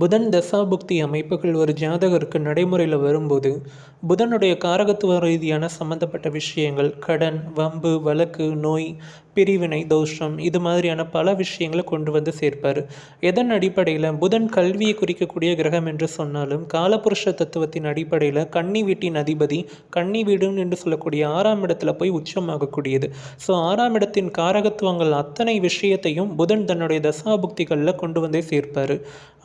புதன் தசாபுக்தி அமைப்புகள் ஒரு ஜாதகருக்கு நடைமுறையில் வரும்போது புதனுடைய காரகத்துவ ரீதியான சம்மந்தப்பட்ட விஷயங்கள் கடன் வம்பு வழக்கு நோய் பிரிவினை தோஷம் இது மாதிரியான பல விஷயங்களை கொண்டு வந்து சேர்ப்பார். எதன் அடிப்படையில்? புதன் கல்வியை குறிக்கக்கூடிய கிரகம் என்று சொன்னாலும் காலபுருஷ தத்துவத்தின் அடிப்படையில் கன்னி வீட்டின் அதிபதி கன்னி வீடுன்னு என்று சொல்லக்கூடிய ஆறாம் இடத்துல போய் உச்சமாகக்கூடியது. ஸோ ஆறாம் இடத்தின் காரகத்துவங்கள் அத்தனை விஷயத்தையும் புதன் தன்னுடைய தசாபுக்திகளில் கொண்டு வந்தே சேர்ப்பார்.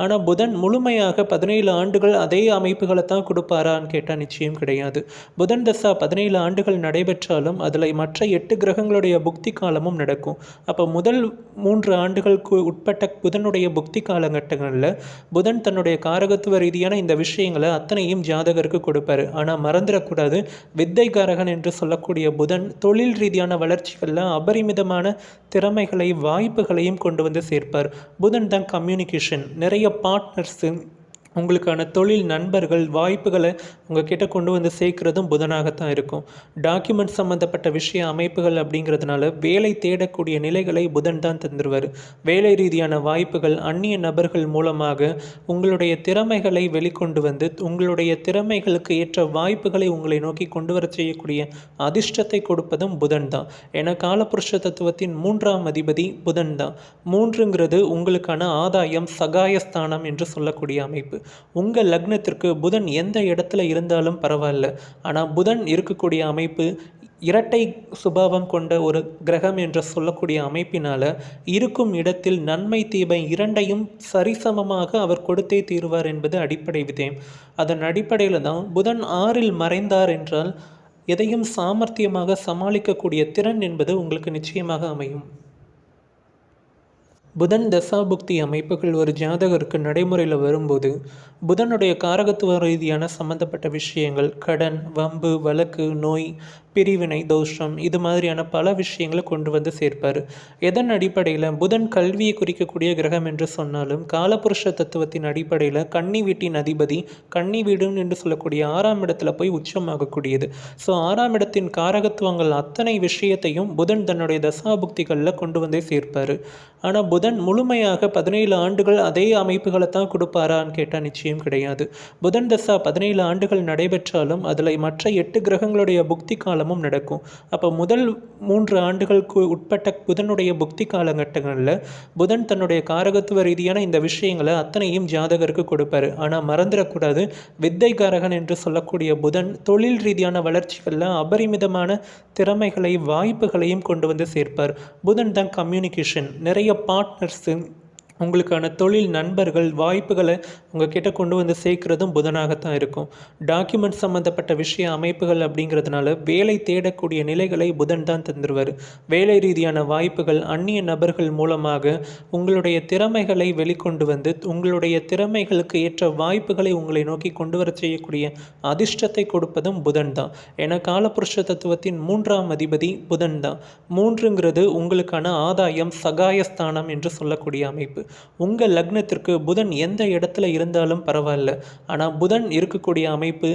ஆனால் புதன் முழுமையாக பதினேழு ஆண்டுகள் அதே அமைப்புகளை தான் கொடுப்பாரான்னு கேட்டால் நிச்சயம் கிடையாது. புதன் தசா பதினேழு ஆண்டுகள் நடைபெற்றாலும் அதில் மற்ற எட்டு கிரகங்களுடைய புக்தி காலமும் நடக்கும். அப்போ முதல் மூன்று ஆண்டுகளுக்கு உட்பட்ட புதனுடைய புக்தி காலகட்டங்களில் புதன் தன்னுடைய காரகத்துவ ரீதியான இந்த விஷயங்களை அத்தனையும் ஜாதகருக்கு கொடுப்பாரு. ஆனால் மறந்துடக்கூடாது வித்தை காரகன் என்று சொல்லக்கூடிய புதன் தொழில் ரீதியான வளர்ச்சிகளில் அபரிமிதமான திறமைகளை வாய்ப்புகளையும் கொண்டு வந்து சேர்ப்பார். புதன் தான் கம்யூனிகேஷன் நிறைய பார்ட்னர்ஸு உங்களுக்கான தொழில் நண்பர்கள் வாய்ப்புகளை உங்ககிட்ட கொண்டு வந்து சேர்க்குறதும் புதனாகத்தான் இருக்கும். டாக்குமெண்ட் சம்மந்தப்பட்ட விஷய அமைப்புகள் அப்படிங்கிறதுனால வேலை தேடக்கூடிய நிலைகளை புதன் தான் தந்துடுவார் வேலை ரீதியான வாய்ப்புகள் அந்நிய நபர்கள் மூலமாக உங்களுடைய திறமைகளை வெளிக்கொண்டு வந்து உங்களுடைய திறமைகளுக்கு ஏற்ற வாய்ப்புகளை உங்களை நோக்கி கொண்டு வர செய்யக்கூடிய அதிர்ஷ்டத்தை கொடுப்பதும் புதன் தான். என காலபுருஷ தத்துவத்தின் மூன்றாம் அதிபதி புதன் தான். மூன்றுங்கிறது உங்களுக்கான ஆதாயம் சகாயஸ்தானம் என்று சொல்லக்கூடிய அமைப்பு. உங்கள் லக்னத்திற்கு புதன் எந்த இடத்துல இருந்தாலும் பரவாயில்ல. ஆனால் புதன் இருக்கக்கூடிய அமைப்பு இரட்டை சுபாவம் கொண்ட ஒரு கிரகம் என்று சொல்லக்கூடிய அமைப்பினால் இருக்கும் இடத்தில் நன்மை தீபை இரண்டையும் சரிசமமாக அவர் கொடுத்தே தீர்வார் என்பது அடிப்படை விதயம் அதன் அடிப்படையில் தான் புதன் ஆறில் மறைந்தார் என்றால் எதையும் சாமர்த்தியமாக சமாளிக்கக்கூடிய திறன் என்பது உங்களுக்கு நிச்சயமாக அமையும். புதன் தசாபுக்தி அமைப்புகள் ஒரு ஜாதகருக்கு நடைமுறையில் வரும்போது புதனுடைய காரகத்துவ ரீதியான சம்மந்தப்பட்ட விஷயங்கள் கடன் வம்பு வழக்கு நோய் பிரிவினை தோஷம் இது மாதிரியான பல விஷயங்களை கொண்டு வந்து சேர்ப்பார். எதன் அடிப்படையில்? புதன் கல்வியை குறிக்கக்கூடிய கிரகம் என்று சொன்னாலும் காலபுருஷ தத்துவத்தின் அடிப்படையில் கன்னி வீட்டின் அதிபதி கன்னி வீடுன்னு என்று சொல்லக்கூடிய ஆறாம் இடத்துல போய் உச்சமாகக்கூடியது. ஸோ ஆறாம் இடத்தின் காரகத்துவங்கள் அத்தனை விஷயத்தையும் புதன் தன்னுடைய தசாபுக்திகளில் கொண்டு வந்தே சேர்ப்பார். ஆனால் புதன் முழுமையாக பதினேழு ஆண்டுகள் அதே அமைப்புகளை தான் கொடுப்பாரான்னு கேட்டால் நிச்சயம் கிடையாது. புதன் தசா பதினேழு ஆண்டுகள் நடைபெற்றாலும் அதில் மற்ற எட்டு கிரகங்களுடைய புக்தி காலம் காலமும் நடக்கும். அப்போ முதல் மூன்று ஆண்டுகளுக்கு உட்பட்ட புதனுடைய புக்தி காலகட்டங்களில் புதன் தன்னுடைய காரகத்துவ ரீதியான இந்த விஷயங்களை அத்தனையும் ஜாதகருக்கு கொடுப்பாரு. ஆனால் மறந்துடக்கூடாது வித்தை காரகன் என்று சொல்லக்கூடிய புதன் தொழில் ரீதியான வளர்ச்சிகளில் அபரிமிதமான திறமைகளை வாய்ப்புகளையும் கொண்டு வந்து சேர்ப்பார். புதன் தான் கம்யூனிகேஷன் நிறைய பார்ட்னர்ஸு உங்களுக்கான தொழில் நண்பர்கள் வாய்ப்புகளை உங்கள் கிட்ட கொண்டு வந்து சேர்க்குறதும் புதனாகத்தான் இருக்கும். டாக்குமெண்ட் சம்மந்தப்பட்ட விஷய அமைப்புகள் அப்படிங்கிறதுனால வேலை தேடக்கூடிய நிலைகளை புதன் தான் தந்துடுவார் வேலை ரீதியான வாய்ப்புகள் அந்நிய நபர்கள் மூலமாக உங்களுடைய திறமைகளை வெளிக்கொண்டு வந்து உங்களுடைய திறமைகளுக்கு ஏற்ற வாய்ப்புகளை உங்களை நோக்கி கொண்டு வர செய்யக்கூடிய அதிர்ஷ்டத்தை கொடுப்பதும் புதன் தான். என காலபுருஷ தத்துவத்தின் மூன்றாம் அதிபதி புதன் தான். மூன்றுங்கிறது உங்களுக்கான ஆதாயம் சகாயஸ்தானம் என்று சொல்லக்கூடிய அமைப்பு. உங்கள் லக்னத்திற்கு புதன் எந்த இடத்துல இருந்தாலும் பரவாயில்ல. ஆனால் புதன் இருக்கக்கூடிய அமைப்பு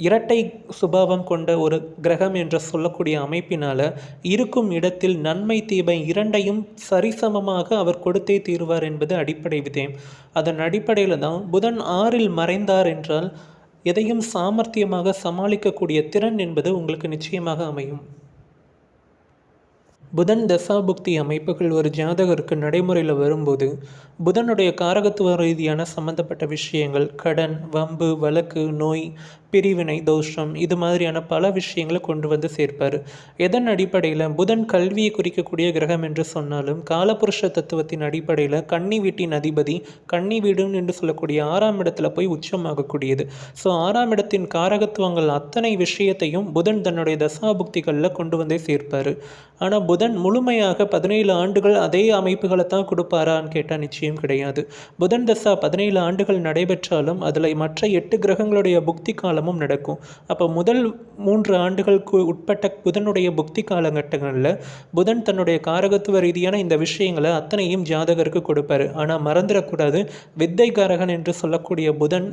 இரட்டை சுபாவம் கொண்ட ஒரு கிரகம் என்று சொல்லக்கூடிய அமைப்பினால் இருக்கும் இடத்தில் நன்மை தீபை இரண்டையும் சரிசமமாக அவர் கொடுத்தே தீர்வார் என்பது அடிப்படை விதயம் அதன் அடிப்படையில் தான் புதன் ஆறில் மறைந்தார் என்றால் எதையும் சாமர்த்தியமாக சமாளிக்கக்கூடிய திறன் என்பது உங்களுக்கு நிச்சயமாக அமையும். புதன் தசாபுக்தி அமைப்புகள் ஒரு ஜாதகருக்கு நடைமுறையில் வரும்போது புதனுடைய காரகத்துவ ரீதியான சம்மந்தப்பட்ட விஷயங்கள் கடன் வம்பு வழக்கு நோய் பிரிவினை தோஷம் இது மாதிரியான பல விஷயங்களை கொண்டு வந்து சேர்ப்பார். எதன் அடிப்படையில்? புதன் கல்வியை குறிக்கக்கூடிய கிரகம் என்று சொன்னாலும் காலபுருஷ தத்துவத்தின் அடிப்படையில் கன்னி வீட்டின் அதிபதி கன்னி வீடுன்னு என்று சொல்லக்கூடிய ஆறாம் இடத்துல போய் உச்சமாகக்கூடியது. ஸோ ஆறாம் இடத்தின் காரகத்துவங்கள் அத்தனை விஷயத்தையும் புதன் தன்னுடைய தசாபுக்திகளில் கொண்டு வந்தே சேர்ப்பார். ஆனால் புதன் முழுமையாக பதினேழு ஆண்டுகள் அதே அமைப்புகளை தான் கொடுப்பாரான்னு கேட்டால் நிச்சயம் கிடையாது. புதன் தசா பதினேழு ஆண்டுகள் நடைபெற்றாலும் அதில் மற்ற எட்டு கிரகங்களுடைய புக்தி காலமும் நடக்கும். அப்போ முதல் மூன்று ஆண்டுகளுக்கு உட்பட்ட புதனுடைய புக்தி காலகட்டங்களில் புதன் தன்னுடைய காரகத்துவ ரீதியான இந்த விஷயங்களை அத்தனையும் ஜாதகருக்கு கொடுப்பாரு. ஆனால் மறந்துடக்கூடாது. வித்தை காரகன் என்று சொல்லக்கூடிய புதன்